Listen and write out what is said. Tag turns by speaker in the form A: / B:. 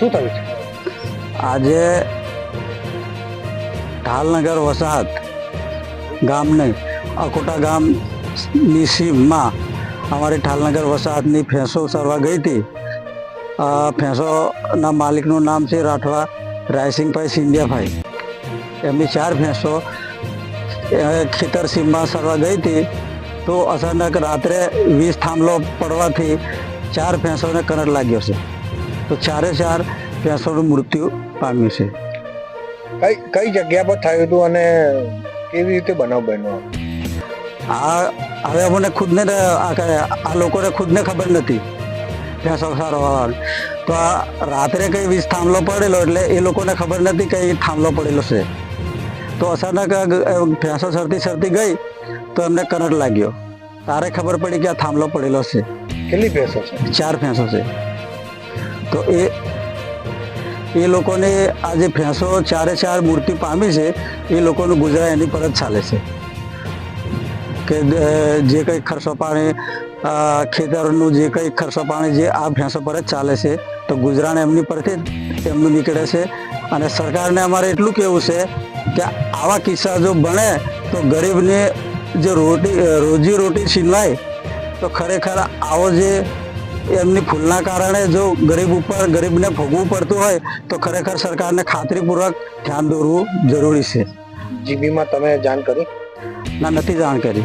A: શું થયું છે?
B: આજે ઢાલનગર વસાહત ગામને, અકોટા ગામની સીમમાં અમારી ઠાલનગર વસાહતની ભેંસો સરવા ગઈ હતી. ફેંસોના માલિકનું નામ છે રાઠવા રાયસિંગભાઈ સિંધિયાભાઈ. એમની ચાર ભેંસો ખેતર સીમમાં સરવા ગઈ હતી. તો અચાનક રાત્રે વીસ થાંભલો પડવાથી ચાર ભેંસોને કરંટ લાગ્યો છે. તો ચારે ચાર ભેંસોનું મૃત્યુ પામ્યું છે.
A: કઈ કઈ જગ્યા પર થયું હતું અને કેવી રીતે બનાવ બન્યો?
B: આ હવે અમને ખુદને આ લોકોને ખુદને ખબર નથી. ભેંસો સારો તો આ રાત્રે કઈ વીજ થાંભલો પડેલો એટલે એ લોકોને ખબર નથી કંઈ થાંભલો પડેલો છે. તો અચાનક ભેંસો સરતી સરતી ગઈ તો એમને કરંટ લાગ્યો. તારે ખબર પડી કે આ થાંભલો પડેલો છે.
A: કેટલી ભેંસો છે?
B: ચાર ભેંસો છે. તો એ એ લોકોને આ જે ભેંસો ચારે ચાર મૂર્તિ પામી છે, એ લોકોનું ગુજરાત એની પર જ ચાલે છે. કે જે કંઈ ખર્ચો પાણી ખેતરનું જે કંઈ ખર્ચો પાણી જે આ ભેંસો પર જ ચાલે છે, તો ગુજરાત એમની પરથી એમનું નીકળે છે. અને સરકારને અમારે એટલું કહેવું છે કે આવા કિસ્સા જો બને, તો ગરીબને જે રોટી રોજી રોટી છીનવાય, તો ખરેખર આવો જે એમની ભૂલના કારણે જો ગરીબ ઉપર ગરીબને ભોગવું પડતું હોય તો ખરેખર સરકારને ખાતરીપૂર્વક ધ્યાન દોરવું જરૂરી છે.
A: જીબીમાં તમે જાણ કરી?
B: ના નથી જાણ કરી.